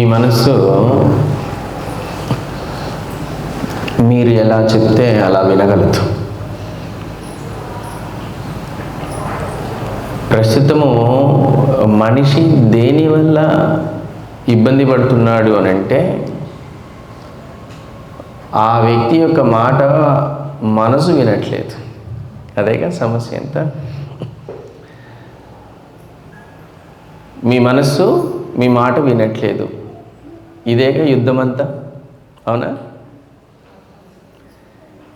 మీ మనస్సు మీరు ఎలా చెప్తే అలా వినగలదు. ప్రస్తుతము మనిషి దేనివల్ల ఇబ్బంది పడుతున్నాడు అని అంటే ఆ వ్యక్తి యొక్క మాట మనసు వినట్లేదు. అదేగా సమస్య ఎంత? మీ మనస్సు మీ మాట వినట్లేదు. ఇదేగా యుద్ధం అంతా అవునా?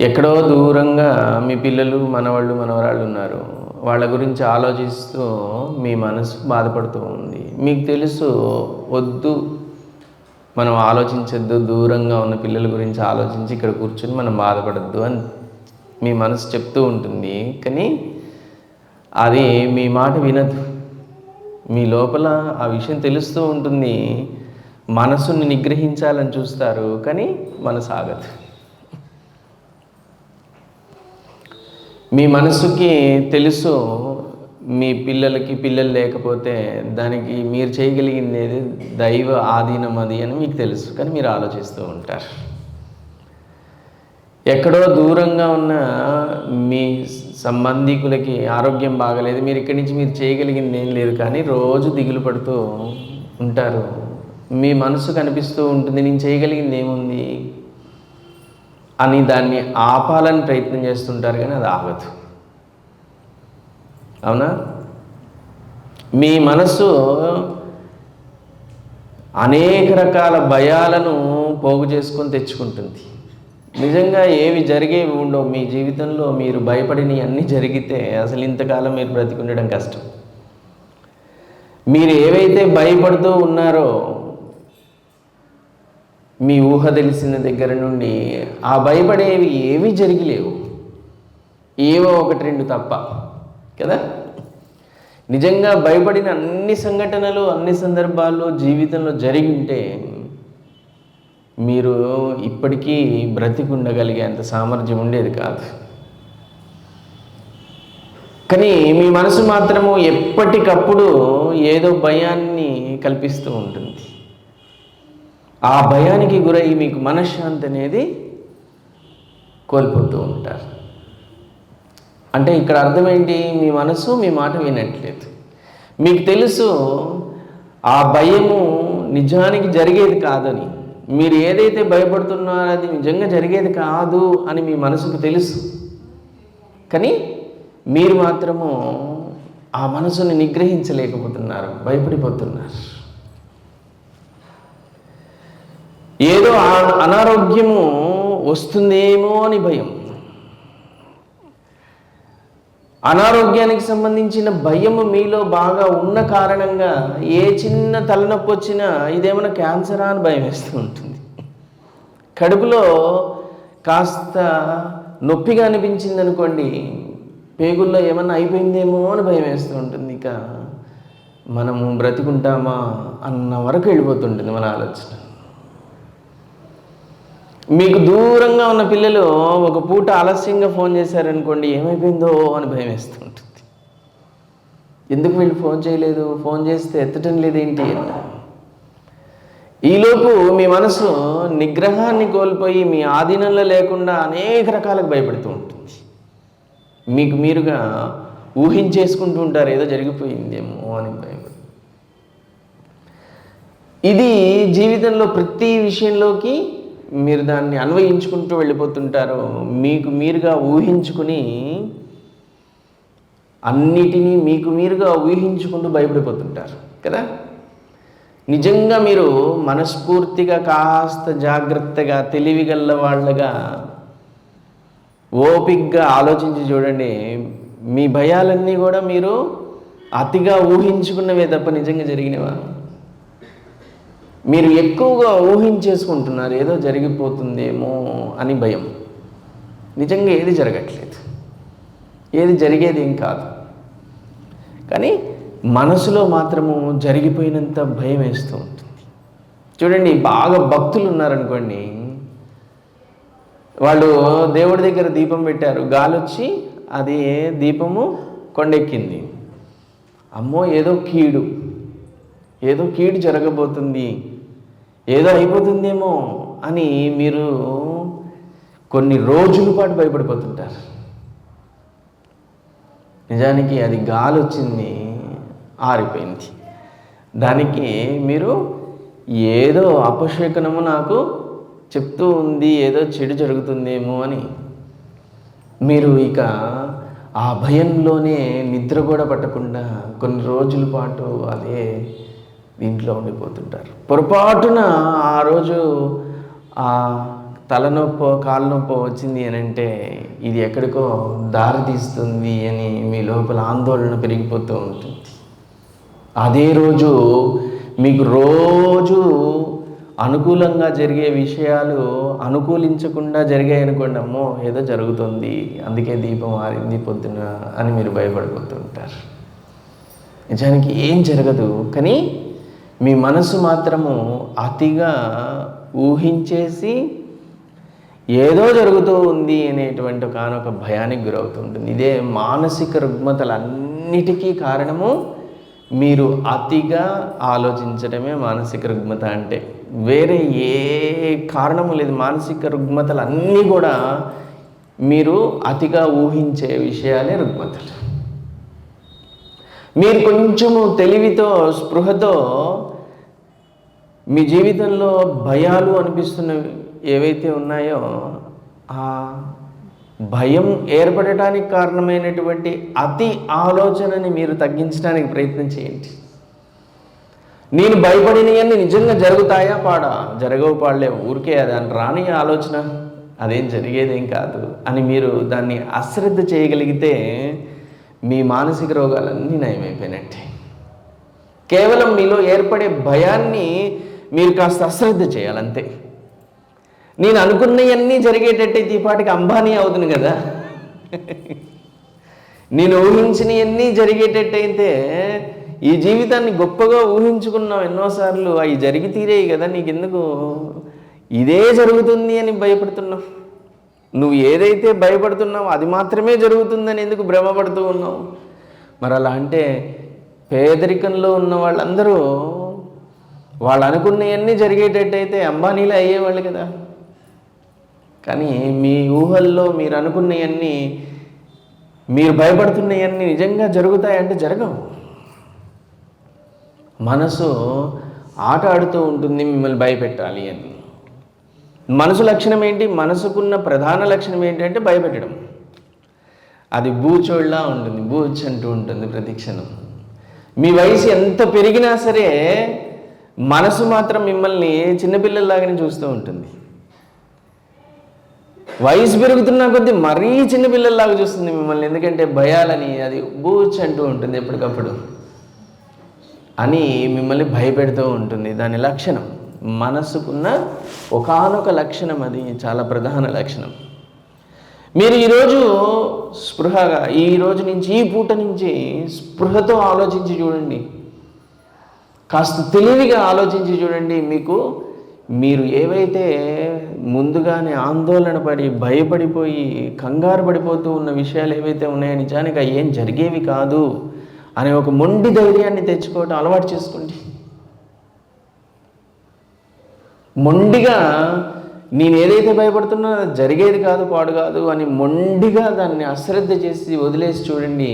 ఎక్కడో దూరంగా మీ పిల్లలు మనవాళ్ళు మనవరాళ్ళు ఉన్నారు. వాళ్ళ గురించి ఆలోచిస్తూ మీ మనసు బాధపడుతూ ఉంది. మీకు తెలుసు వద్దు. మనం ఆలోచించద్దు. దూరంగా ఉన్న పిల్లల గురించి ఆలోచించి ఇక్కడ కూర్చొని మనం బాధపడద్దు అని మీ మనసు చెప్తూ ఉంటుంది. కానీ అది మీ మాట వినదు. మీ లోపల ఆ విషయం తెలుస్తూ ఉంటుంది. మనసుని నిగ్రహించాలని చూస్తారు కానీ మనసు ఆగదు. మీ మనసుకి తెలుసు మీ పిల్లలకి పిల్లలు లేకపోతే దానికి మీరు చేయగలిగింది ఏది? దైవ ఆధీనం అది అని మీకు తెలుసు కానీ మీరు ఆలోచిస్తూ ఉంటారు. ఎక్కడో దూరంగా ఉన్న మీ సంబంధికులకి ఆరోగ్యం బాగలేదు మీరు ఇక్కడి నుంచి మీరు చేయగలిగింది ఏం లేదు కానీ రోజు దిగులు పడుతూ ఉంటారు. మీ మనసు కనిపిస్తూ ఉంటుంది నేను చేయగలిగింది ఏముంది? అని దాన్ని ఆపాలని ప్రయత్నం చేస్తుంటారు కానీ అది ఆగదు. అవునా? మీ మనసు అనేక రకాల భయాలను పోగు చేసుకొని తెచ్చుకుంటుంది. నిజంగా ఏవి జరిగేవి ఉండవు. మీ జీవితంలో మీరు భయపడినవి అన్నీ జరిగితే అసలు ఇంతకాలం మీరు బ్రతికుండడం కష్టం. మీరు ఏవైతే భయపడుతూ ఉన్నారో మీ ఊహ తెలిసిన దగ్గర నుండి ఆ భయపడేవి ఏవి జరిగిలేవు. ఏవో ఒకటి రెండు తప్ప కదా? నిజంగా భయపడిన అన్ని సంఘటనలు అన్ని సందర్భాల్లో జీవితంలో జరిగి ఉంటే మీరు ఇప్పటికీ బ్రతికుండగలిగేంత సామర్థ్యం ఉండేది కాదు. కానీ మీ మనసు మాత్రము ఎప్పటికప్పుడు ఏదో భయాన్ని కల్పిస్తూ ఉంటుంది. ఆ భయానికి గురై మీకు మనశ్శాంతి అనేది కోల్పోతూ ఉంటారు. అంటే ఇక్కడ అర్థం ఏంటి మీ మనసు మీ మాట వినట్లేదు. మీకు తెలుసు ఆ భయము నిజానికి జరిగేది కాదని మీరు ఏదైతే భయపడుతున్నారో అది నిజంగా జరిగేది కాదు అని మీ మనసుకు తెలుసు. కానీ మీరు మాత్రము ఆ మనసుని నిగ్రహించలేకపోతున్నారు భయపడిపోతున్నారు. ఏదో అనారోగ్యము వస్తుందేమో అని భయం. అనారోగ్యానికి సంబంధించిన భయం మీలో బాగా ఉన్న కారణంగా ఏ చిన్న తలనొప్పి వచ్చినా ఇదేమైనా క్యాన్సరా అని భయం వేస్తూ ఉంటుంది. కడుపులో కాస్త నొప్పిగా అనిపించింది అనుకోండి పేగుల్లో ఏమన్నా అయిపోయిందేమో అని భయం వేస్తూ ఉంటుంది. ఇక మనము బ్రతికుంటామా అన్న వరకు వెళ్ళిపోతుంటుంది మన ఆలోచన. మీకు దూరంగా ఉన్న పిల్లలు ఒక పూట ఆలస్యంగా ఫోన్ చేశారనుకోండి ఏమైపోయిందో అని భయం వేస్తుంటుంది. ఎందుకు వీళ్ళు ఫోన్ చేయలేదు? ఫోన్ చేస్తే ఎత్తటం లేదేంటి? ఈలోపు మీ మనసు నిగ్రహాన్ని కోల్పోయి మీ ఆధీనంలో లేకుండా అనేక రకాలకు భయపడుతూ ఉంటుంది. మీకు మీరుగా ఊహించేసుకుంటూ ఉంటారు ఏదో జరిగిపోయిందేమో అని భయపడి ఇది జీవితంలో ప్రతి విషయంలోకి మీరు దాన్ని అన్వయించుకుంటూ వెళ్ళిపోతుంటారు మీకు మీరుగా ఊహించుకుని అన్నిటినీ మీకు మీరుగా ఊహించుకుంటూ భయపడిపోతుంటారు కదా? నిజంగా మీరు మనస్ఫూర్తిగా కాస్త జాగ్రత్తగా తెలివిగల్ల వాళ్ళగా ఓపిగ్గా ఆలోచించి చూడండి మీ భయాలన్నీ కూడా మీరు అతిగా ఊహించుకున్నవే తప్ప నిజంగా జరిగినవా? మీరు ఎక్కువగా ఊహించేసుకుంటున్నారు ఏదో జరిగిపోతుందేమో అని భయం. నిజంగా ఏది జరగట్లేదు. ఏది జరిగేది ఏం కాదు. కానీ మనసులో మాత్రము జరిగిపోయినంత భయం వేస్తూ ఉంటుంది. చూడండి బాగా భక్తులు ఉన్నారనుకోండి వాళ్ళు దేవుడి దగ్గర దీపం పెట్టారు గాలి వచ్చి అది దీపము కొండెక్కింది. అమ్మో ఏదో కీడు. ఏదో కీడు జరగబోతుంది. ఏదో అయిపోతుందేమో అని మీరు కొన్ని రోజుల పాటు భయపడిపోతుంటారు. నిజానికి అది గాలి వచ్చింది ఆరిపోయింది. దానికి మీరు ఏదో అపశేకనము నాకు చెప్తూ ఉంది ఏదో చెడు జరుగుతుందేమో అని మీరు ఇక ఆ భయంలోనే నిద్ర కూడా పట్టకుండా కొన్ని రోజుల పాటు అదే దీంట్లో ఉండిపోతుంటారు. పొరపాటున ఆ రోజు ఆ తలనొప్పో కాళ్ళనొప్పో వచ్చింది అని అంటే ఇది ఎక్కడికో దారి తీస్తుంది అని మీ లోపల ఆందోళన పెరిగిపోతూ ఉంటుంది. అదే రోజు మీకు రోజు అనుకూలంగా జరిగే విషయాలు అనుకూలించకుండా జరిగాయి అనుకోండి అమ్మో ఏదో జరుగుతుంది అందుకే దీపం ఆరింది పొద్దున అని మీరు భయపడిపోతుంటారు నిజానికి ఏం జరగదు కానీ మీ మనసు మాత్రము అతిగా ఊహించేసి ఏదో జరుగుతూ ఉంది అనేటువంటి ఒకనొక భయానికి గురవుతుంటుంది. ఇదే మానసిక రుగ్మతలన్నిటికీ కారణము మీరు అతిగా ఆలోచించడమే మానసిక రుగ్మత అంటే. వేరే ఏ కారణము లేదు. మానసిక రుగ్మతలు అన్నీ కూడా మీరు అతిగా ఊహించే విషయాలే రుగ్మతలు. మీరు కొంచెము తెలివితో స్పృహతో మీ జీవితంలో భయాలు అనిపిస్తున్నవి ఏవైతే ఉన్నాయో ఆ భయం ఏర్పడటానికి కారణమైనటువంటి అతి ఆలోచనని మీరు తగ్గించడానికి ప్రయత్నం చేయండి. నేను భయపడినవన్నీ నిజంగా జరుగుతాయా పాడా? జరగవు పాడలే ఊరికే దాని రాని ఆలోచన అదేం జరిగేదేం కాదు అని మీరు దాన్ని అశ్రద్ధ చేయగలిగితే మీ మానసిక రోగాలన్నీ నయమైపోయినట్టే. కేవలం మీలో ఏర్పడే భయాన్ని మీరు కాస్త అశ్రద్ధ చేయాలంతే. నేను అనుకున్నవన్నీ జరిగేటట్టయితే ఈ పాటికి అంబానీ అవుతుంది కదా. నేను ఊహించినవన్నీ జరిగేటట్టయితే ఈ జీవితాన్ని గొప్పగా ఊహించుకున్నావు ఎన్నోసార్లు అవి జరిగి తీరేయి కదా నీకెందుకు? ఇదే జరుగుతుంది అని భయపడుతున్నావు. నువ్వు ఏదైతే భయపడుతున్నావో అది మాత్రమే జరుగుతుందని ఎందుకు భ్రమపడుతూ ఉన్నావు? మరి అలా అంటే పేదరికంలో ఉన్న వాళ్ళందరూ వాళ్ళు అనుకున్నవన్నీ జరిగేటట్టయితే అంబానీలో అయ్యేవాళ్ళు కదా. కానీ మీ ఊహల్లో మీరు అనుకున్నవన్నీ మీరు భయపడుతున్నవన్నీ నిజంగా జరుగుతాయంటే జరగవు. మనసు ఆట ఆడుతూ ఉంటుంది మిమ్మల్ని భయపెట్టాలి అని. మనసు లక్షణం ఏంటి? మనసుకున్న ప్రధాన లక్షణం ఏంటంటే భయపెట్టడం. అది బూచోళ్ళ ఉంటుంది బూచ్ అంటూ ఉంటుంది ప్రతిక్షణం. మీ వయసు ఎంత పెరిగినా సరే మనసు మాత్రం మిమ్మల్ని చిన్నపిల్లల్లాగానే చూస్తూ ఉంటుంది. వయసు పెరుగుతున్న కొద్దీ మరీ చిన్నపిల్లల్లాగా చూస్తుంది మిమ్మల్ని. ఎందుకంటే భయాలని అది బూచ్ అంటూ ఉంటుంది ఎప్పటికప్పుడు. అని మిమ్మల్ని భయపెడుతూ ఉంటుంది. దాని లక్షణం మనసుకున్న ఒకానొక లక్షణం అది చాలా ప్రధాన లక్షణం. మీరు ఈరోజు స్పృహగా ఈ రోజు నుంచి ఈ పూట నుంచి స్పృహతో ఆలోచించి చూడండి. కాస్త తెలివిగా ఆలోచించి చూడండి మీకు. మీరు ఏవైతే ముందుగానే ఆందోళన పడి భయపడిపోయి కంగారు పడిపోతూ ఉన్న విషయాలు ఏవైతే ఉన్నాయో నిజానికి ఏం జరిగేవి కాదు అనే ఒక మొండి ధైర్యాన్ని తెచ్చుకోవటం అలవాటు చేసుకోండి. మొండిగా నేను ఏదైతే భయపడుతున్నా అది జరిగేది కాదు పాడు కాదు అని మొండిగా దాన్ని అశ్రద్ధ చేసి వదిలేసి చూడండి.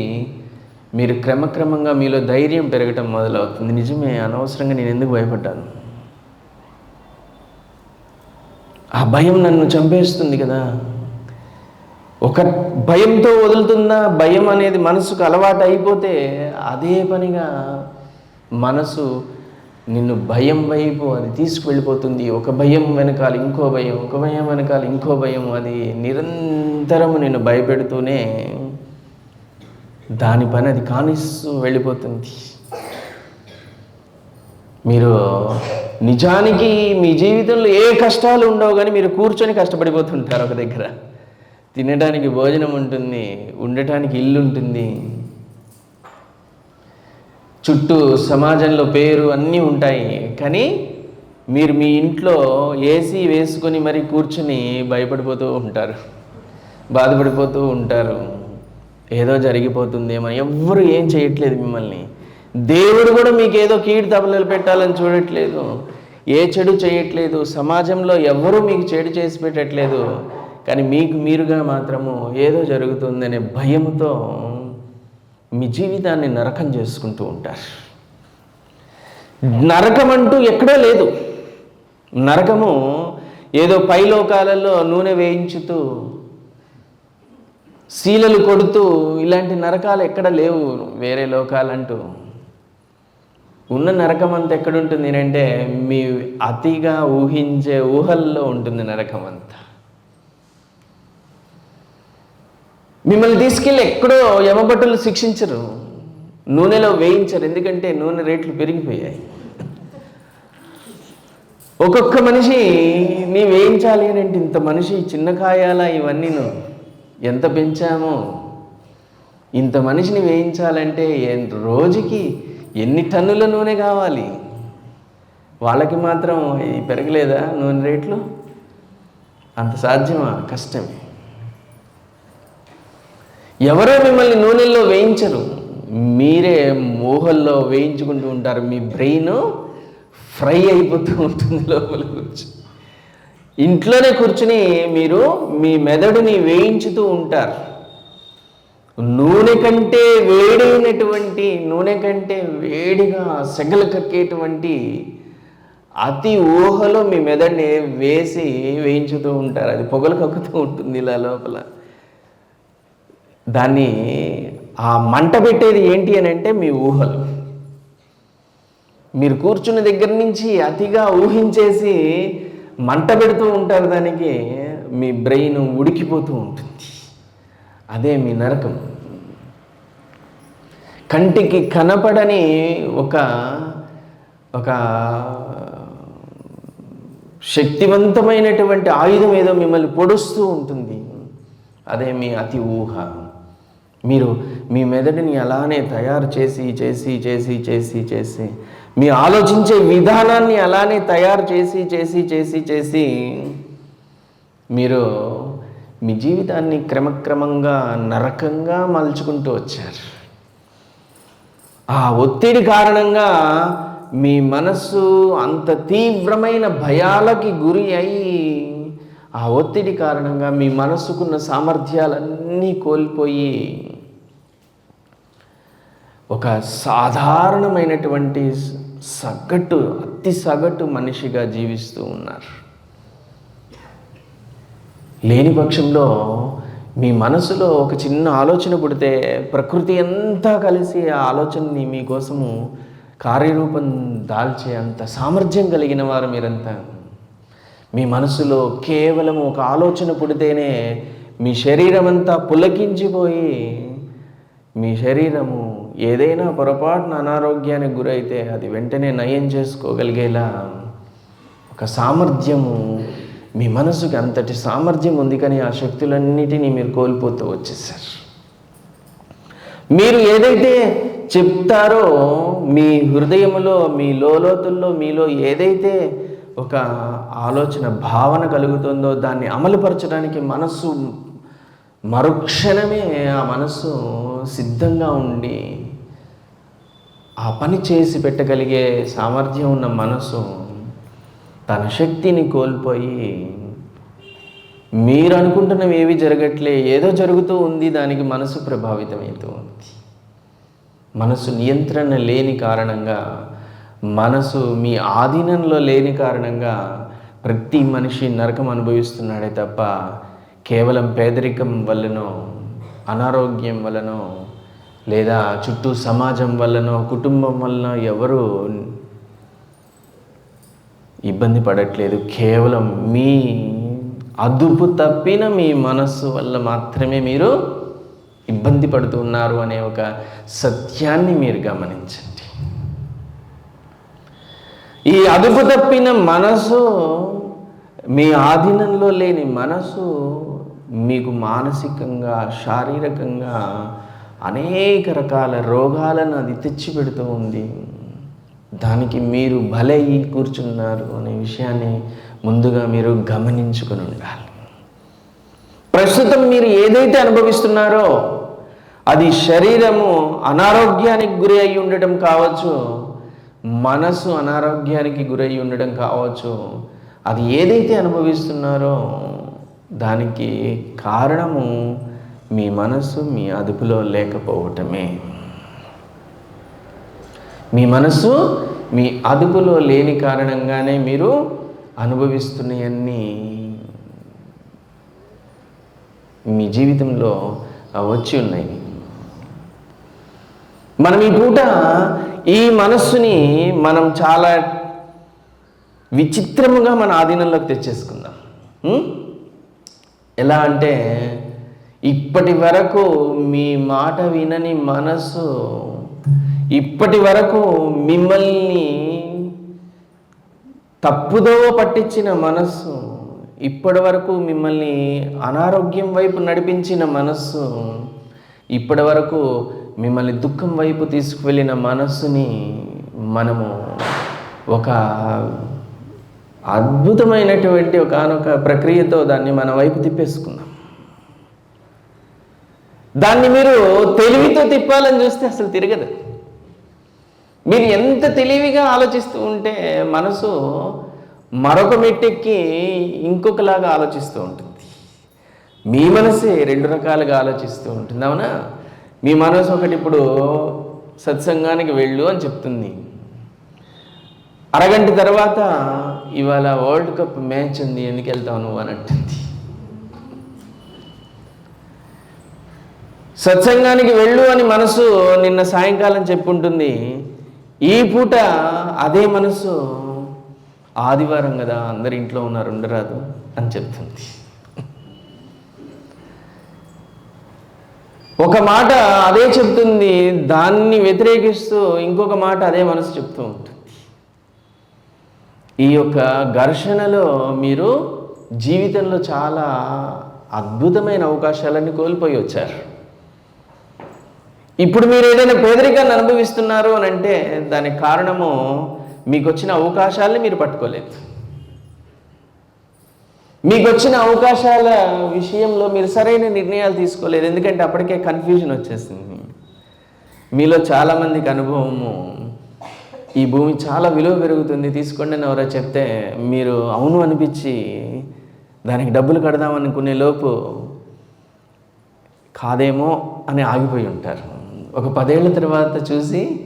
మీరు క్రమక్రమంగా మీలో ధైర్యం పెరగటం మొదలవుతుంది. నిజమే అనవసరంగా నేను ఎందుకు భయపడ్డాను? ఆ భయం నన్ను చంపేస్తుంది కదా. ఒక భయంతో వదులుతున్న భయం అనేది మనసుకు అలవాటు అయిపోతే అదే పనిగా మనసు నిన్ను భయం వైపు అది తీసుకువెళ్ళిపోతుంది. ఒక భయం వెనకాల ఇంకో భయం ఒక భయం వెనకాల ఇంకో భయం అది నిరంతరము నిన్ను భయపెడుతూనే దాని పని అది కానిస్తూ వెళ్ళిపోతుంది. మీరు నిజానికి మీ జీవితంలో ఏ కష్టాలు ఉండవు కానీ మీరు కూర్చొని కష్టపడిపోతుంటారు ఒక దగ్గర. తినడానికి భోజనం ఉంటుంది ఉండటానికి ఇల్లు ఉంటుంది. చుట్టూ సమాజంలో పేరు అన్నీ ఉంటాయి. కానీ మీరు మీ ఇంట్లో ఏసీ వేసుకొని మరి కూర్చుని భయపడిపోతూ ఉంటారు బాధపడిపోతూ ఉంటారు. ఏదో జరిగిపోతుందేమో. ఎవ్వరు ఏం చేయట్లేదు మిమ్మల్ని. దేవుడు కూడా మీకు ఏదో కీడు తబలలు పెట్టాలని చూడట్లేదు. ఏ చెడు చేయట్లేదు. సమాజంలో ఎవ్వరూ మీకు చెడు చేసి పెట్టట్లేదు. కానీ మీకు మీరుగా మాత్రము ఏదో జరుగుతుందనే భయంతో మీ జీవితాన్ని నరకం చేసుకుంటూ ఉంటారు. నరకం అంటూ ఎక్కడో లేదు. నరకము ఏదో పైలోకాలలో నూనె వేయించుతూ శీలలు కొడుతూ ఇలాంటి నరకాలు ఎక్కడ లేవు. వేరే లోకాలంటూ. ఉన్న నరకం అంతా ఎక్కడుంటుంది అంటే మీ అతిగా ఊహించే ఊహల్లో ఉంటుంది నరకం అంతా. మిమ్మల్ని తీసుకెళ్ళి ఎక్కడో యమభటులు శిక్షించరు. నూనెలో వేయించరు. ఎందుకంటే నూనె రేట్లు పెరిగిపోయాయి. ఒక్కొక్క మనిషి నీ వేయించాలి అని అంటే ఇంత మనిషి చిన్న కాయాలా ఇవన్నీ ఎంత పెంచామో? ఇంత మనిషిని వేయించాలంటే రోజుకి ఎన్ని టన్నుల నూనె కావాలి? వాళ్ళకి మాత్రం పెరగలేదా నూనె రేట్లు? అంత సాధ్యమా? కష్టమే. ఎవరో మిమ్మల్ని నూనెల్లో వేయించరు. మీరే మోహల్లో వేయించుకుంటూ ఉంటారు. మీ బ్రెయిన్ ఫ్రై అయిపోతూ ఉంటుంది లోపల కూర్చొని. ఇంట్లోనే కూర్చుని మీరు మీ మెదడుని వేయించుతూ ఉంటారు. నూనె కంటే వేడైనటువంటి నూనె కంటే వేడిగా సెగలు కక్కేటువంటి అతి ఊహలో మీ మెదడుని వేసి వేయించుతూ ఉంటారు. అది పొగలు కక్కుతూ ఉంటుంది ఇలా లోపల. దాన్ని ఆ మంట పెట్టేది ఏంటి అని అంటే మీ ఊహలు. మీరు కూర్చున్న దగ్గర నుంచి అతిగా ఊహించేసి మంట పెడుతూ ఉంటారు దానికి మీ బ్రెయిన్ ఉడికిపోతూ ఉంటుంది. అదే మీ నరకం. కంటికి కనపడని ఒక ఒక శక్తివంతమైనటువంటి ఆయుధం ఏదో మిమ్మల్ని పొడుస్తూ ఉంటుంది. అదే మీ అతి ఊహ. మీరు మీ మెదడుని అలానే తయారు చేసి చేసి చేసి చేసి చేసి మీ ఆలోచించే విధానాన్ని అలానే తయారు చేసి చేసి చేసి చేసి మీరు మీ జీవితాన్ని క్రమక్రమంగా నరకంగా మలుచుకుంటూ వచ్చారు. ఆ ఒత్తిడి కారణంగా మీ మనస్సు అంత తీవ్రమైన భయాలకి గురి అయి ఆ ఒత్తిడి కారణంగా మీ మనస్సుకున్న సామర్థ్యాలన్నీ కోల్పోయి ఒక సాధారణమైనటువంటి సగటు అతి సగటు మనిషిగా జీవిస్తూ ఉన్నారు. లేని పక్షంలో మీ మనసులో ఒక చిన్న ఆలోచన పుడితే ప్రకృతి అంతా కలిసి ఆ ఆలోచనని మీకోసము కార్యరూపం దాల్చే అంత సామర్థ్యం కలిగిన వారు మీరంతా. మీ మనసులో కేవలం ఒక ఆలోచన పుడితేనే మీ శరీరం అంతా పులకించిపోయి మీ శరీరము ఏదైనా పొరపాటున అనారోగ్యానికి గురైతే అది వెంటనే నయం చేసుకోగలిగేలా ఒక సామర్థ్యము మీ మనసుకి అంతటి సామర్థ్యం ఉంది కానీ ఆ శక్తులన్నిటినీ మీరు కోల్పోతూ వచ్చేసారు. మీరు ఏదైతే చెప్తారో మీ హృదయంలో మీ లోతుల్లో మీలో ఏదైతే ఒక ఆలోచన భావన కలుగుతుందో దాన్ని అమలుపరచడానికి మనస్సు మరుక్షణమే ఆ మనస్సు సిద్ధంగా ఉండి ఆ పని చేసి పెట్టగలిగే సామర్థ్యం ఉన్న మనసు తన శక్తిని కోల్పోయి మీరు అనుకుంటున్నవి ఏవి జరగట్లే ఏదో జరుగుతూ ఉంది దానికి మనసు ప్రభావితమవుతూ ఉంది. మనసు నియంత్రణ లేని కారణంగా మనసు మీ ఆధీనంలో లేని కారణంగా ప్రతి మనిషి నరకం అనుభవిస్తున్నాడే తప్ప కేవలం పేదరికం వల్లనో అనారోగ్యం వల్లనో లేదా చుట్టూ సమాజం వల్లనో కుటుంబం వలన ఎవరు ఇబ్బంది పడట్లేదు. కేవలం మీ అదుపు తప్పిన మీ మనస్సు వల్ల మాత్రమే మీరు ఇబ్బంది పడుతున్నారు అనే ఒక సత్యాన్ని మీరు గమనించండి. ఈ అదుపు తప్పిన మనసు మీ ఆధీనంలో లేని మనసు మీకు మానసికంగా శారీరకంగా అనేక రకాల రోగాలను అది తెచ్చిపెడుతూ ఉంది. దానికి మీరు బలయి కూర్చున్నారు అనే విషయాన్ని ముందుగా మీరు గమనించుకుని ఉండాలి. ప్రస్తుతం మీరు ఏదైతే అనుభవిస్తున్నారో అది శరీరము అనారోగ్యానికి గురి అయి ఉండటం కావచ్చు మనసు అనారోగ్యానికి గురై ఉండడం కావచ్చు అది ఏదైతే అనుభవిస్తున్నారో దానికి కారణము మీ మనసు మీ అదుపులో లేకపోవటమే. మీ మనసు మీ అదుపులో లేని కారణంగానే మీరు అనుభవిస్తున్నవన్నీ మీ జీవితంలో వచ్చి ఉన్నాయి. మనం ఈ పూట ఈ మనస్సుని మనం చాలా విచిత్రముగా మన ఆధీనంలోకి తెచ్చేసుకుందాం. ఎలా అంటే ఇప్పటి వరకు మీ మాట వినని మనసు ఇప్పటి వరకు మిమ్మల్ని తప్పుదోవ పట్టించిన మనస్సు ఇప్పటి వరకు మిమ్మల్ని అనారోగ్యం వైపు నడిపించిన మనస్సు ఇప్పటి వరకు మిమ్మల్ని దుఃఖం వైపు తీసుకువెళ్ళిన మనస్సుని మనము ఒక అద్భుతమైనటువంటి ఒకనొక ప్రక్రియతో దాన్ని మన వైపు తిప్పేసుకున్నాం. దాన్ని మీరు తెలివితో తిప్పాలని చూస్తే అసలు తిరగదు. మీరు ఎంత తెలివిగా ఆలోచిస్తూ ఉంటే మనసు మరొక మెట్టెక్కి ఇంకొకలాగా ఆలోచిస్తూ ఉంటుంది. మీ మనసే రెండు రకాలుగా ఆలోచిస్తూ ఉంటుంది అవునా? మీ మనసు ఒకటి ఇప్పుడు సత్సంగానికి వెళ్ళు అని చెప్తుంది. అరగంట తర్వాత ఇవాళ వరల్డ్ కప్ మ్యాచ్ ఉంది ఎందుకు వెళ్తావు నువ్వు అని అంటుంది. సత్సంగానికి వెళ్ళు అని మనసు నిన్న సాయంకాలం చెప్పుంటుంది. ఈ పూట అదే మనసు ఆదివారం కదా అందరి ఇంట్లో ఉన్నారు ఉండరాదు అని చెప్తుంది. ఒక మాట అదే చెప్తుంది దాన్ని వ్యతిరేకిస్తూ ఇంకొక మాట అదే మనసు చెప్తూ ఉంటుంది. ఈ యొక్క ఘర్షణలో మీరు జీవితంలో చాలా అద్భుతమైన అవకాశాలన్నీ కోల్పోయి వచ్చారు. ఇప్పుడు మీరు ఏదైనా పేదరికాన్ని అనుభవిస్తున్నారు అని అంటే దానికి కారణము మీకు వచ్చిన అవకాశాలని మీరు పట్టుకోలేదు. మీకు వచ్చిన అవకాశాల విషయంలో మీరు సరైన నిర్ణయాలు తీసుకోలేదు. ఎందుకంటే అప్పటికే కన్ఫ్యూజన్ వచ్చేసింది. మీలో చాలామందికి అనుభవము ఈ భూమి చాలా విలువ పెరుగుతుంది. తీసుకోండి అని ఎవరో చెప్తే మీరు అవును అనిపించి దానికి డబ్బులు కడదాం అనుకునే లోపు కాదేమో అని ఆగిపోయి ఉంటారు. ఒక పదేళ్ళ తర్వాత చూసి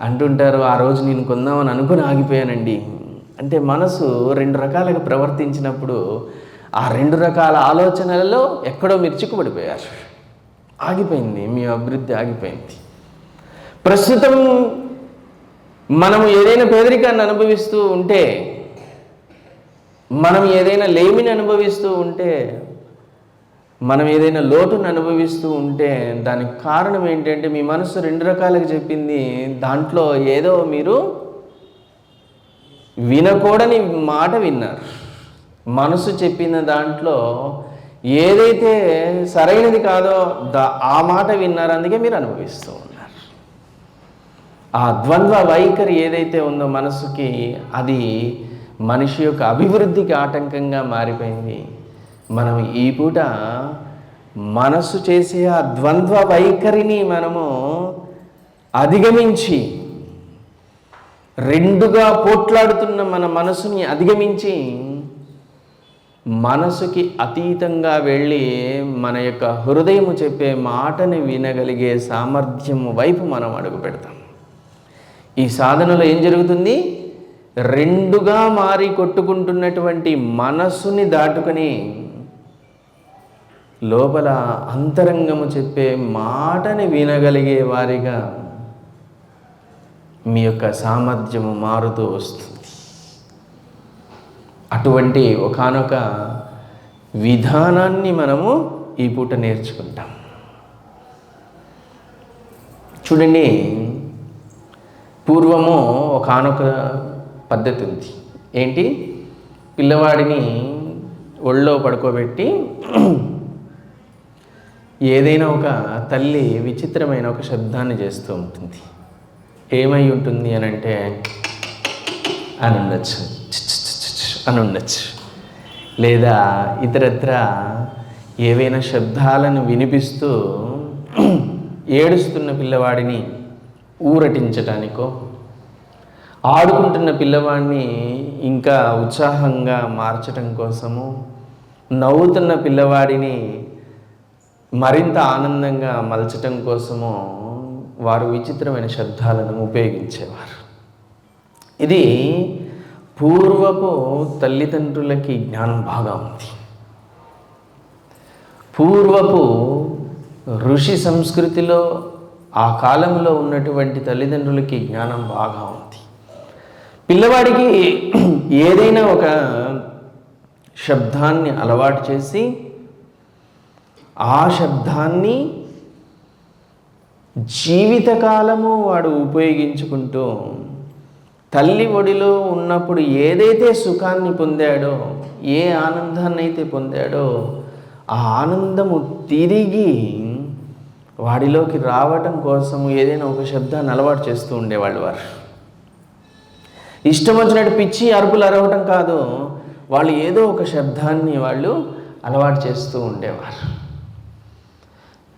అంటుంటారు ఆ రోజు నేను కొందామని అనుకుని ఆగిపోయానండి. అంటే మనసు రెండు రకాలుగా ప్రవర్తించినప్పుడు ఆ రెండు రకాల ఆలోచనలలో ఎక్కడో మీరు చిక్కుపడిపోయారు ఆగిపోయింది మీ అభివృద్ధి ఆగిపోయింది. ప్రస్తుతం మనము ఏదైనా పేదరికాన్ని అనుభవిస్తూ ఉంటే మనం ఏదైనా లేమిని అనుభవిస్తూ ఉంటే మనం ఏదైనా లోటును అనుభవిస్తూ ఉంటే దానికి కారణం ఏంటంటే మీ మనసు రెండు రకాలుగా చెప్పింది. దాంట్లో ఏదో మీరు వినకూడని మాట విన్నారు. మనసు చెప్పిన దాంట్లో ఏదైతే సరైనది కాదో దా ఆ మాట విన్నారు అందుకే మీరు అనుభవిస్తూ ఉన్నారు. ఆ ద్వంద్వ వైఖరి ఏదైతే ఉందో మనసుకి అది మనిషి యొక్క అభివృద్ధికి ఆటంకంగా మారిపోయింది. మనం ఈ పూట మనసు చేసే ఆ ద్వంద్వ వైఖరిని మనము అధిగమించి రెండుగా పోట్లాడుతున్న మన మనసుని అధిగమించి మనసుకి అతీతంగా వెళ్ళి మన యొక్క హృదయము చెప్పే మాటని వినగలిగే సామర్థ్యం వైపు మనం అడుగు పెడతాం. ఈ సాధనలో ఏం జరుగుతుంది? రెండుగా మారి కొట్టుకుంటున్నటువంటి మనస్సుని దాటుకొని లోపల అంతరంగము చెప్పే మాటని వినగలిగే వారిగా మీ యొక్క సామర్థ్యము మారుతూ వస్తుంది. అటువంటి ఒకానొక విధానాన్ని మనము ఈ పూట నేర్చుకుంటాం. చూడండి పూర్వము ఒకానొక పద్ధతి ఉంది. ఏంటి? పిల్లవాడిని ఒళ్ళో పడుకోబెట్టి ఏదైనా ఒక తల్లి విచిత్రమైన ఒక శబ్దాన్ని చేస్తూ ఉంటుంది. ఏమై ఉంటుంది అని అంటే అని ఉండొచ్చు. అని ఉండొచ్చు. లేదా ఇతరత్ర ఏవైనా శబ్దాలను వినిపిస్తూ ఏడుస్తున్న పిల్లవాడిని ఊరటించటానికో ఆడుకుంటున్న పిల్లవాడిని ఇంకా ఉత్సాహంగా మార్చటం కోసము నవ్వుతున్న పిల్లవాడిని మరింత ఆనందంగా మలచటం కోసము వారు విచిత్రమైన శబ్దాలను ఉపయోగించేవారు. ఇది పూర్వపు తల్లిదండ్రులకి జ్ఞానం బాగా ఉంది. పూర్వపు ఋషి సంస్కృతిలో ఆ కాలంలో ఉన్నటువంటి తల్లిదండ్రులకి జ్ఞానం బాగా ఉంది. పిల్లవాడికి ఏదైనా ఒక శబ్దాన్ని అలవాటు చేసి ఆ శబ్దాన్ని జీవితకాలము వాడు ఉపయోగించుకుంటూ తల్లి ఒడిలో ఉన్నప్పుడు ఏదైతే సుఖాన్ని పొందాడో ఏ ఆనందాన్ని అయితే పొందాడో ఆ ఆనందము తిరిగి వాడిలోకి రావటం కోసము ఏదైనా ఒక శబ్దాన్ని అలవాటు చేస్తూ ఉండేవాళ్ళు వారు. ఇష్టం వచ్చినట్టు పిచ్చి అరుపులు అరవటం కాదు వాళ్ళు ఏదో ఒక శబ్దాన్ని వాళ్ళు అలవాటు చేస్తూ ఉండేవారు.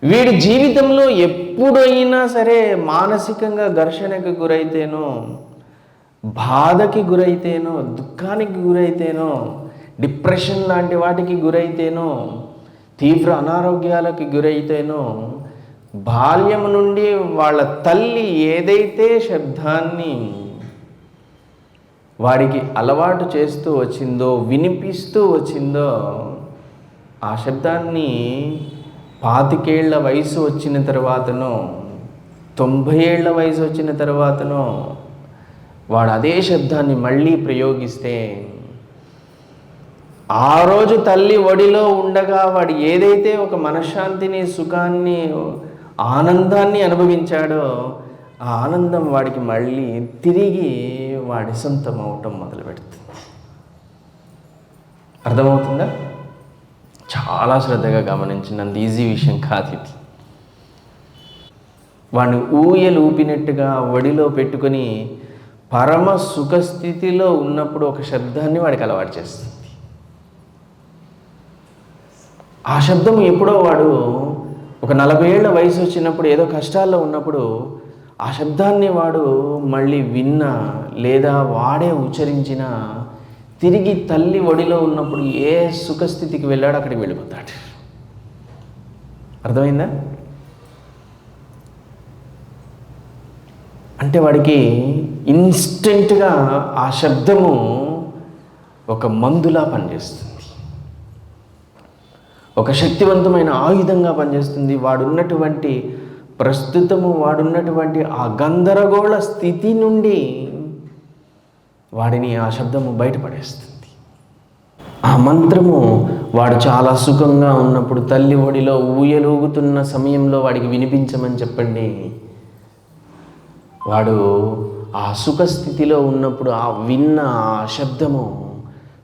వీడి జీవితంలో ఎప్పుడైనా సరే మానసికంగా ఘర్షణకు గురైతేనో బాధకి గురైతేనో దుఃఖానికి గురైతేనో డిప్రెషన్ లాంటి వాటికి గురైతేనో తీవ్ర అనారోగ్యాలకి గురైతేనో బాల్యం నుండి వాళ్ళ తల్లి ఏదైతే శబ్దాన్ని వాడికి అలవాటు చేస్తూ వచ్చిందో వినిపిస్తూ వచ్చిందో ఆ శబ్దాన్ని పాతికేళ్ళ వయసు వచ్చిన తర్వాతనో తొంభై ఏళ్ళ వయసు వచ్చిన తర్వాతనో వాడు అదే శబ్దాన్ని మళ్ళీ ప్రయోగిస్తే ఆ రోజు తల్లి ఒడిలో ఉండగా వాడు ఏదైతే ఒక మనశ్శాంతిని సుఖాన్ని ఆనందాన్ని అనుభవించాడో ఆ ఆనందం వాడికి మళ్ళీ తిరిగి వాడి సొంతం అవటం మొదలు పెడుతుంది అర్థమవుతుందా? చాలా శ్రద్ధగా గమనించినంత ఈజీ విషయం కాదు ఇది. వాడిని ఊయలు ఊపినట్టుగా వడిలో పెట్టుకొని పరమ సుఖస్థితిలో ఉన్నప్పుడు ఒక శబ్దాన్ని వాడికి అలవాటు చేస్తుంది. ఆ శబ్దం ఎప్పుడో వాడు ఒక నలభై ఏళ్ళ వయసు వచ్చినప్పుడు ఏదో కష్టాల్లో ఉన్నప్పుడు ఆ శబ్దాన్ని వాడు మళ్ళీ విన్నా లేదా వాడే ఉచ్చరించిన తిరిగి తల్లి ఒడిలో ఉన్నప్పుడు ఏ సుఖస్థితికి వెళ్ళాడో అక్కడికి వెళ్ళిపోతాడు. అర్థమైందా? అంటే వాడికి ఇన్స్టెంట్గా ఆ శబ్దము ఒక మందులా పనిచేస్తుంది. ఒక శక్తివంతమైన ఆయుధంగా పనిచేస్తుంది. వాడున్నటువంటి ప్రస్తుతము వాడున్నటువంటి ఆ గందరగోళ స్థితి నుండి వాడిని ఆ శబ్దము బయటపడేస్తుంది. ఆ మంత్రము వాడు చాలా సుఖంగా ఉన్నప్పుడు తల్లి ఒడిలో ఊయలూగుతున్న సమయంలో వాడికి వినిపించమని చెప్పండి. వాడు ఆ సుఖ స్థితిలో ఉన్నప్పుడు ఆ విన్న ఆ శబ్దము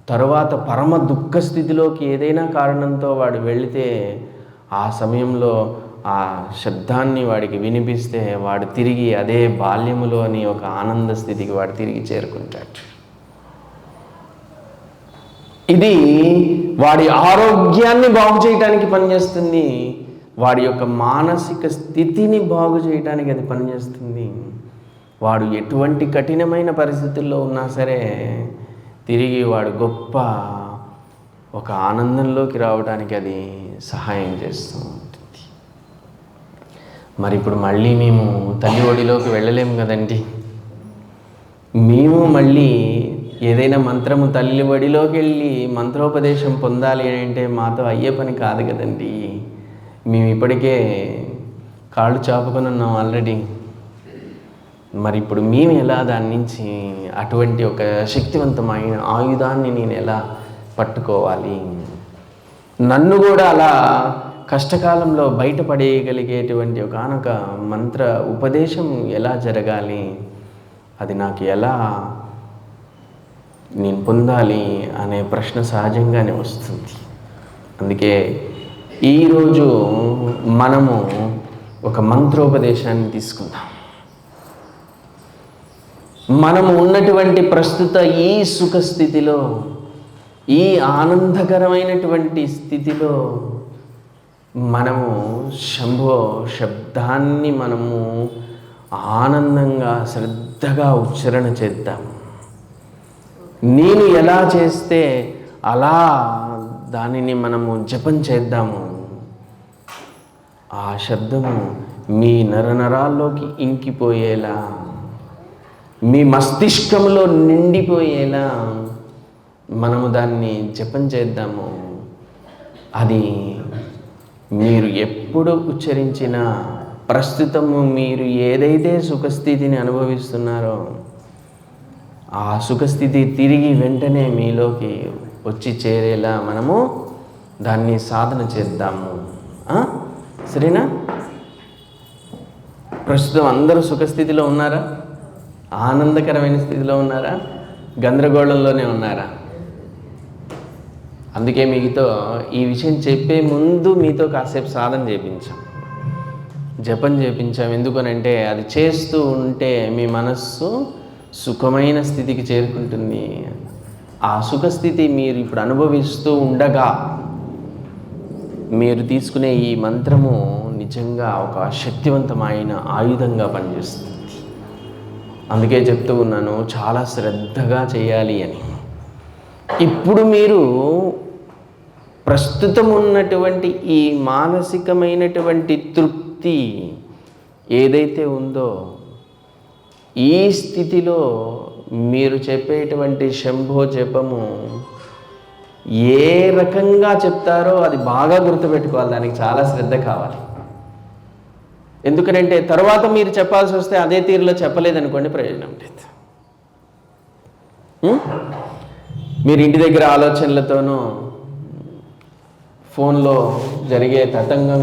తరువాత పరమ దుఃఖ స్థితిలోకి ఏదైనా కారణంతో వాడు వెళితే ఆ సమయంలో ఆ శబ్దాన్ని వాడికి వినిపిస్తే వాడు తిరిగి అదే బాల్యములోని ఒక ఆనంద స్థితికి వాడు తిరిగి చేరుకుంటాడు. ఇది వాడి ఆరోగ్యాన్ని బాగు చేయడానికి పనిచేస్తుంది. వాడి యొక్క మానసిక స్థితిని బాగు చేయడానికి అది పనిచేస్తుంది. వాడు ఎటువంటి కఠినమైన పరిస్థితుల్లో ఉన్నా సరే తిరిగి వాడు గొప్ప ఒక ఆనందంలోకి రావడానికి అది సహాయం చేస్తుంది. మరి ఇప్పుడు మళ్ళీ మేము తల్లి ఒడిలోకి వెళ్ళలేము కదండి. మేము మళ్ళీ ఏదైనా మంత్రము తల్లి ఒడిలోకి వెళ్ళి మంత్రోపదేశం పొందాలి అని అంటే మాతో అయ్యే పని కాదు కదండి. మేము ఇప్పటికే కాళ్ళు చాపుకొని ఉన్నాం ఆల్రెడీ మరి ఇప్పుడు మేము ఎలా దాని నుంచి అటువంటి ఒక శక్తివంతమైన ఆయుధాన్ని నేను ఎలా పట్టుకోవాలి? నన్ను కూడా అలా కష్టకాలంలో బయటపడేయగలిగేటువంటి ఒకనొక మంత్ర ఉపదేశం ఎలా జరగాలి? అది నాకు ఎలా నేను పొందాలి అనే ప్రశ్న సహజంగానే వస్తుంది. అందుకే ఈరోజు మనము ఒక మంత్రోపదేశాన్ని తీసుకుందాం. మనము ఉన్నటువంటి ప్రస్తుత ఈ సుఖ స్థితిలో ఈ ఆనందకరమైనటువంటి స్థితిలో మనము శంభో శబ్దాన్ని మనము ఆనందంగా శ్రద్ధగా ఉచ్చారణ చేద్దాం. నేను ఎలా చేస్తే అలా దానిని మనము జపం చేద్దాము. ఆ శబ్దము మీ నరనరాల్లోకి ఇంకిపోయేలా మీ మస్తిష్కంలో నిండిపోయేలా మనము దాన్ని జపం చేద్దాము. అది మీరు ఎప్పుడు ఉచ్చరించినా ప్రస్తుతము మీరు ఏదైతే సుఖస్థితిని అనుభవిస్తున్నారో ఆ సుఖస్థితి తిరిగి వెంటనే మీలోకి వచ్చి చేరేలా మనము దాన్ని సాధన చేద్దాము. సరేనా? ప్రస్తుతం అందరూ సుఖస్థితిలో ఉన్నారా? ఆనందకరమైన స్థితిలో ఉన్నారా? గందరగోళంలోనే ఉన్నారా? అందుకే మీతో ఈ విషయం చెప్పే ముందు మీతో కాసేపు సాధన చేపించాం. జపం చేపించాం. ఎందుకనంటే అది చేస్తూ ఉంటే మీ మనస్సు సుఖమైన స్థితికి చేరుకుంటుంది. ఆ సుఖస్థితి మీరు ఇప్పుడు అనుభవిస్తూ ఉండగా మీరు తీసుకునే ఈ మంత్రము నిజంగా ఒక శక్తివంతమైన ఆయుధంగా పనిచేస్తుంది. అందుకే చెప్తూ ఉన్నాను చాలా శ్రద్ధగా చేయాలి అని. ఇప్పుడు మీరు ప్రస్తుతం ఉన్నటువంటి ఈ మానసికమైనటువంటి తృప్తి ఏదైతే ఉందో ఈ స్థితిలో మీరు చెప్పేటువంటి శంభో జపము ఏ రకంగా చెప్తారో అది బాగా గుర్తుపెట్టుకోవాలి. దానికి చాలా శ్రద్ధ కావాలి. ఎందుకంటే తర్వాత మీరు చెప్పాల్సి వస్తే అదే తీరులో చెప్పలేదనుకోండి ప్రయోజనం లేదు. మీరు ఇంటి దగ్గర ఆలోచనలతోనూ ఫోన్లో జరిగే తతంగం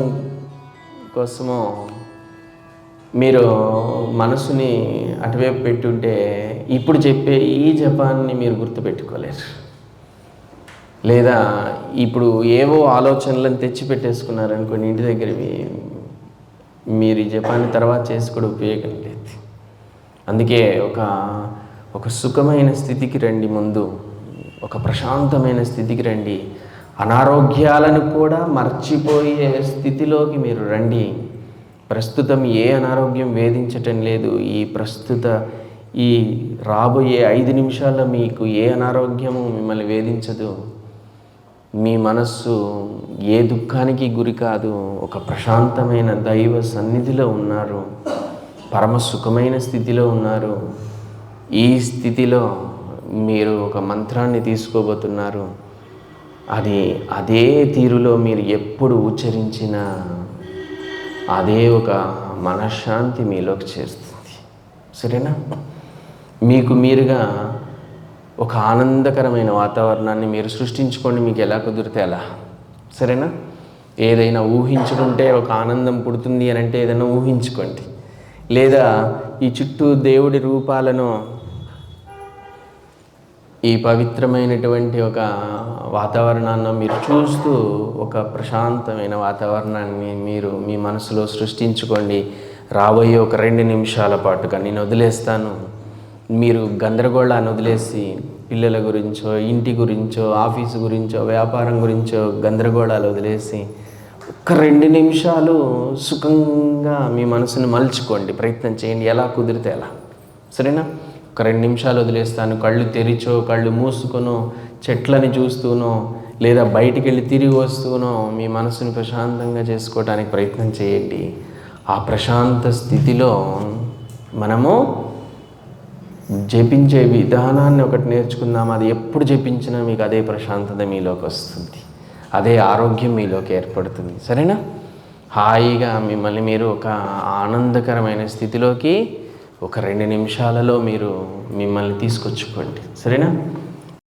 కోసము మీరు మనసుని అటువైపు పెట్టుంటే ఇప్పుడు చెప్పే ఈ జపాన్ని మీరు గుర్తుపెట్టుకోలేరు. లేదా ఇప్పుడు ఏవో ఆలోచనలను తెచ్చి పెట్టేసుకున్నారనుకోండి ఇంటి దగ్గరవి మీరు ఈ జపాన్ని తర్వాత చేసి కూడా ఉపయోగం లేదు. అందుకే ఒక ఒక సుఖమైన స్థితికి రండి ముందు. ఒక ప్రశాంతమైన స్థితికి రండి. అనారోగ్యాలను కూడా మర్చిపోయే స్థితిలోకి మీరు రండి. ప్రస్తుతం ఏ అనారోగ్యం వేధించటం లేదు. ఈ ప్రస్తుత ఈ రాబోయే ఐదు నిమిషాల్లో మీకు ఏ అనారోగ్యము మిమ్మల్ని వేధించదు. మీ మనస్సు ఏ దుఃఖానికి గురి కాదు. ఒక ప్రశాంతమైన దైవ సన్నిధిలో ఉన్నారు. పరమ సుఖమైన స్థితిలో ఉన్నారు. ఈ స్థితిలో మీరు ఒక మంత్రాన్ని తీసుకోబోతున్నారు. అది అదే తీరులో మీరు ఎప్పుడు ఉచ్చరించినా అదే ఒక మనశ్శాంతి మీలోకి చేస్తుంది సరేనా? మీకు మీరుగా ఒక ఆనందకరమైన వాతావరణాన్ని మీరు సృష్టించుకోండి మీకు ఎలా కుదిరితే అలా. సరేనా? ఏదైనా ఊహించుకుంటే ఒక ఆనందం పుడుతుంది అని అంటే ఏదైనా ఊహించుకోండి. లేదా ఈ చుట్టూ దేవుడి రూపాలను ఈ పవిత్రమైనటువంటి ఒక వాతావరణాన్ని మీరు చూస్తూ ఒక ప్రశాంతమైన వాతావరణాన్ని మీరు మీ మనసులో సృష్టించుకోండి. రాబోయే ఒక రెండు నిమిషాల పాటుగా నేను వదిలేస్తాను. మీరు గందరగోళాన్ని వదిలేసి పిల్లల గురించో ఇంటి గురించో ఆఫీసు గురించో వ్యాపారం గురించో గందరగోళాలు వదిలేసి ఒక రెండు నిమిషాలు సుఖంగా మీ మనసును మలుచుకోండి. ప్రయత్నం చేయండి. ఎలా కుదిరితే ఎలా సరేనా? ఒక రెండు నిమిషాలు వదిలేస్తాను. కళ్ళు తెరిచో కళ్ళు మూసుకొనో చెట్లని చూస్తూనో లేదా బయటికి వెళ్ళి తిరిగి వస్తూనో మీ మనసుని ప్రశాంతంగా చేసుకోవడానికి ప్రయత్నం చేయండి. ఆ ప్రశాంత స్థితిలో మనము జపించే విధానాన్ని ఒకటి నేర్చుకుందాం. అది ఎప్పుడు జపించినా మీకు అదే ప్రశాంతత మీలోకి వస్తుంది. అదే ఆరోగ్యం మీలోకి ఏర్పడుతుంది. సరేనా? హాయిగా మిమ్మల్ని మీరు ఒక ఆనందకరమైన స్థితిలోకి ఒక రెండు నిమిషాలలో మీరు మిమ్మల్ని తీసుకొచ్చుకోండి. సరేనా?